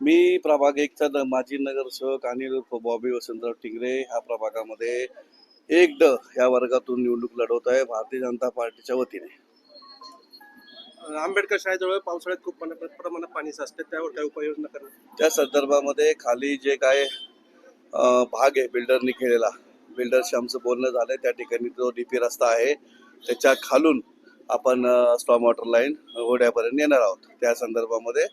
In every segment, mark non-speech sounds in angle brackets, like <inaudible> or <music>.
मी प्रभाग एकचा माजी नगरसेवक अनिल बॉबी वसंतराव टिंगरे ह्या प्रभागामध्ये एक ड या वर्गातून निवडणूक लढवत आहे भारतीय जनता पार्टीच्या वतीने. आंबेडकर शाळेजवळ पावसाळ्यात खूप प्रमाणात पाणी साचते त्यावर काय उपाययोजना करणं त्या संदर्भामध्ये खाली जे काय भाग आहे बिल्डरनी केलेला बिल्डरशी आमचं बोलणं झालंय त्या ठिकाणी जो डीपी रस्ता आहे त्याच्या खालून आपण स्टॉम वॉटर लाईन ओढ्यापर्यंत येणार आहोत. त्या संदर्भामध्ये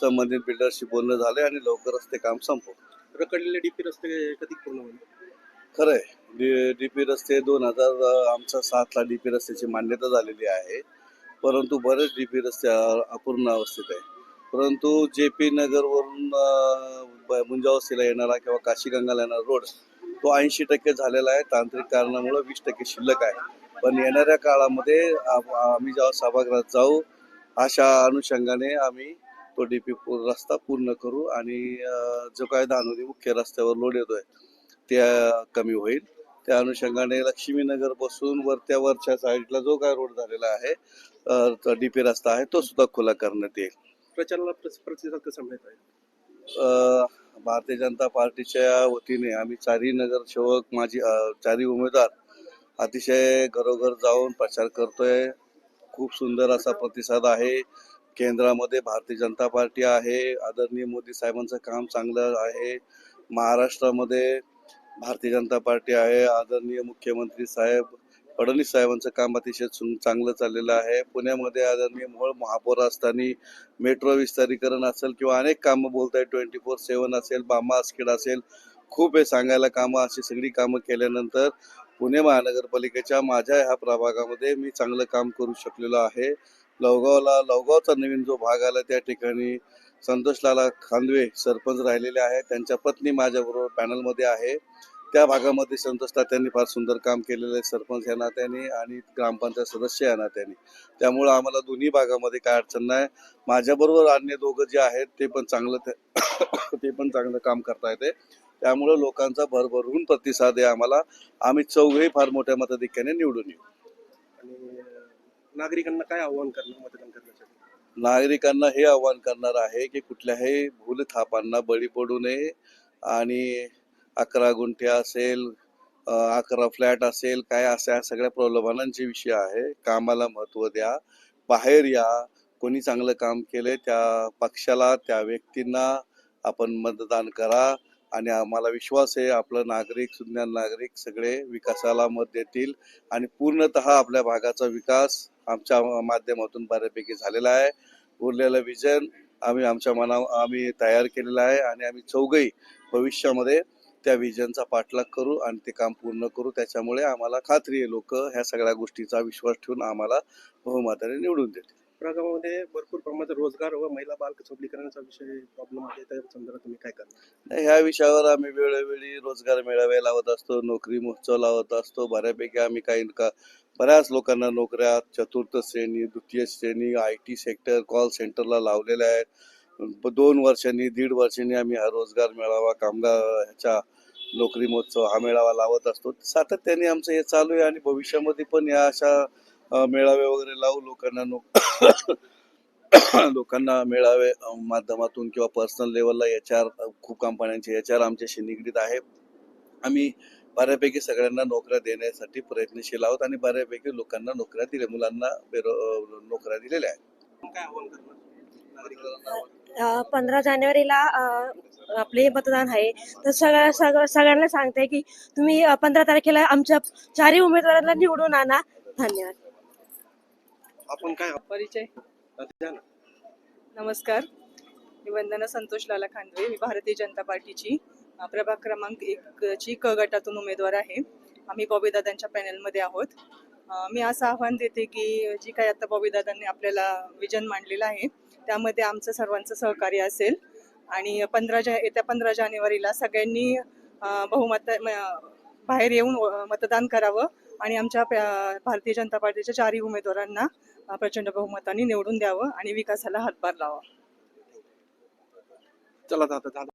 संबंधित बिल्डरशी बोलणं झालंय आणि लवकरच ते काम संपू रखडलेले डीपी रस्ते कधी पूर्ण होईल? खरंय. डी डीपी रस्ते दोन हजार आमचा सातला डीपी रस्त्याची मान्यता झालेली आहे. परंतु बरेच डीपी रस्ते अ- अपूर्ण अवस्थेत आहे. परंतु जे पी नगरवरून मुंजावस्तीला येणारा किंवा काशीगंगाला येणारा रोड तो ऐंशी टक्के झालेला आहे. तांत्रिक कारणामुळे वीस टक्के शिल्लक आहे. पण येणाऱ्या काळामध्ये आम्ही जेव्हा सभागृहात जाऊ अशा अनुषंगाने आम्ही तो डी पी रस्ता पूर्ण करू आणि जो काय धानोरी मुख्य रस्त्यावर लोड येतोय ते अ, कमी होईल. त्या अनुषंगाने लक्ष्मीनगरपासून वरत्या वरच्या साईडला जो काय रोड झालेला आहे डीपी रस्ता आहे तो सुद्धा खुला करण्यात येईल. प्रचाराला प्रतिसाद कसा मिळत आहे? भारतीय जनता पार्टीच्या वतीने आम्ही चारही नगरसेवक माझी चारही उमेदवार अतिशय घरोघर जाऊन प्रचार करतोय. खूप सुंदर असा प्रतिसाद आहे. केंद्रामध्ये भारतीय जनता पार्टी आहे आदरणीय मोदी साहेबांचं काम चांगलं आहे. महाराष्ट्रामध्ये भारतीय जनता पार्टी आहे आदरणीय मुख्यमंत्री साहेब फडणवीस साहेबांचं काम अतिशय चांगलं चाललेलं आहे. पुण्यामध्ये आदरणीय मोहोळ महापौर असताना मेट्रो विस्तारीकरण असेल किंवा अनेक कामं बोलताय ट्वेंटी फोर सेवन असेल बामा आस्किड असेल खूप हे सांगायला कामं अशी सगळी कामं केल्यानंतर पुणे महानगरपालिकेच्या माझ्या ह्या प्रभागामध्ये मी चांगलं काम करू शकलेलो आहे. लवगावला लवगावचा नवीन जो भाग आला त्या ठिकाणी संतोषलाला खांदवे सरपंच राहिलेले आहेत. त्यांच्या पत्नी माझ्याबरोबर पॅनलमध्ये आहे. त्या भागामध्ये संतोषला त्यांनी फार सुंदर काम केलेलं आहे. सरपंच या नात्याने आणि ग्रामपंचायत सदस्य या नात्याने. त्यामुळं आम्हाला दोन्ही भागामध्ये काय अडचण नाही. माझ्याबरोबर अन्य दोघं जे आहेत ते पण चांगलं ते <coughs> ते पण चांगलं काम करता येते. त्यामुळं लोकांचा भरभरून प्रतिसाद आहे आम्हाला. आम्ही चौघही फार मोठ्या मताधिक्याने निवडून येऊ. आणि नागरिकांना काय आव्हान करणार मतदान करण्यासाठी? नागरिकांना हे आवाहन करणार आहे की कुठल्याही भूलथापांना बळी पडू नये आणि अकरा गुंठे असेल अकरा फ्लॅट असेल काय अशा सगळ्या प्रलोभनांचे विषय आहे. कामाला महत्त्व द्या. बाहेर या. कोणी चांगलं काम केले त्या पक्षाला त्या व्यक्तींना आपण मतदान करा आणि आम्हाला विश्वास आहे आपलं नागरिक सुज्ञान नागरिक सगळे विकासाला मत देतील आणि पूर्णतः आपल्या भागाचा विकास आमच्या माध्यमातून बऱ्यापैकी झालेला आहे. उरलेलं विजन आम्ही आमच्या मना आम्ही तयार केलेलं आहे आणि आम्ही चौघही भविष्यामध्ये त्या विजनचा पाठलाग करू आणि ते काम पूर्ण करू. त्याच्यामुळे आम्हाला खात्री आहे लोक ह्या सगळ्या गोष्टीचा विश्वास ठेवून आम्हाला बहुमताने निवडून देतील. प्रभागामध्ये भरपूर प्रमाणात रोजगार व महिला बाल सबलीकरणाचा विषय प्रॉब्लेम आहे. त्या संदर्भात तुम्ही काय करणार? नाही, ह्या विषयावर आम्ही वेळोवेळी रोजगार मेळावे लावत असतो नोकरी महोत्सव लावत असतो. बऱ्यापैकी आम्ही काही का बऱ्याच लोकांना नोकऱ्या चतुर्थ श्रेणी द्वितीय श्रेणी आय टी सेक्टर कॉल सेंटरला लावलेल्या आहेत. दोन वर्षांनी दीड वर्षांनी आम्ही हा रोजगार मेळावा कामगार ह्याच्या नोकरी महोत्सव हा मेळावा लावत असतो. सातत्याने आमचं हे चालू आहे आणि भविष्यामध्ये पण या अशा मेळावे वगैरे लावू लोकांना नोक लोकांना मेळावे माध्यमातून किंवा पर्सनल लेवलला एच आर खूप कंपन्यांचे एच आर आमच्याशी निगडीत आहे आम्ही बऱ्यापैकी सगळ्यांना नोकऱ्या देण्यासाठी प्रयत्नशील आहोत आणि बऱ्यापैकी लोकांना नोकऱ्या दिल्या मुलांना नोकऱ्या दिलेल्या आहेत. पंधरा जानेवारीला आपले मतदान आहे. तर सगळ्या सगळं सगळ्यांना सांगते की तुम्ही पंधरा तारखेला आमच्या चारही उमेदवारांना निवडून आणा. धन्यवाद. आपण काय परिचय. द्या ना. नमस्कार. मी वंदना संतोष लाला खांदवे मी भारतीय जनता पार्टीची प्रभाग क्रमांक एक ची क गटातून उमेदवार आहे. आम्ही बॉबीदादांच्या पॅनलमध्ये आहोत. मी असं आव्हान देते की जी काही आता बॉबीदादांनी आपल्याला विजन मांडलेलं आहे त्यामध्ये आमचं सर्वांचं सहकार्य असेल. आणि पंधरा जा येत्या पंधरा जानेवारीला सगळ्यांनी बहुमत बाहेर येऊन मतदान करावं. आणि आमच्या भारतीय जनता पार्टीच्या चारही उमेदवारांना प्रचंड बहुमताने निवडून द्यावं आणि विकासाला हातभार लावा चला दादा दादा.